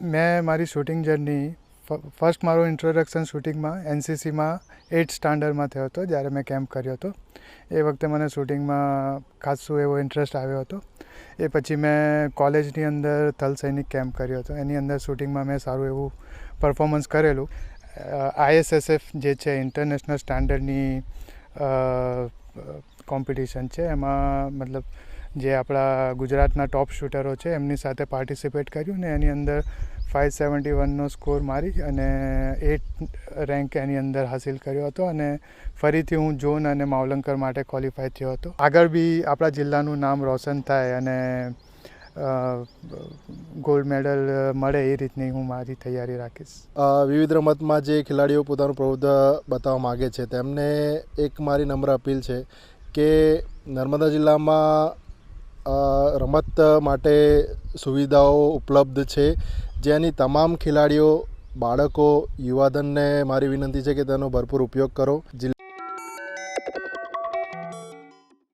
મેં મારી shooting journey first મારો ઇન્ટ્રોડક્શન શૂટિંગમાં એનસીસીમાં એઇટ સ્ટાન્ડર્ડમાં થયો હતો, જ્યારે મેં કેમ્પ કર્યો હતો. એ વખતે મને શૂટિંગમાં ખાસું એવો ઇન્ટરેસ્ટ આવ્યો હતો. એ પછી મેં કોલેજની અંદર થલ સૈનિક કેમ્પ કર્યો હતો. એની અંદર શૂટિંગમાં મેં સારું એવું પરફોર્મન્સ કરેલું. આઈએસએસએફ જે છે ઇન્ટરનેશનલ સ્ટાન્ડર્ડની કોમ્પિટિશન છે, એમાં મતલબ જે આપણા ગુજરાતના ટોપ શૂટરો છે, એમની સાથે પાર્ટિસિપેટ કર્યું ને એની અંદર ફાઇવ સેવન્ટી વનનો સ્કોર મારી અને એટ રેન્ક એની અંદર હાસિલ કર્યો હતો અને ફરીથી હું ઝોન અને માવલંકર માટે ક્વોલિફાય થયો હતો. આગળ બી આપણા જિલ્લાનું નામ રોશન થાય અને ગોલ્ડ મેડલ મળે એ રીતની હું મારી તૈયારી રાખીશ. વિવિધ રમતમાં જે ખેલાડીઓ પોતાનું પ્રભુત્વ બતાવવા માગે છે, તેમને એક મારી નમ્ર અપીલ છે કે નર્મદા જિલ્લામાં રમત માટે સુવિધાઓ ઉપલબ્ધ છે. જેની તમામ ખેલાડીઓ, બાળકો, યુવાધનને મારી વિનંતી છે કે તેનો ભરપૂર ઉપયોગ કરો.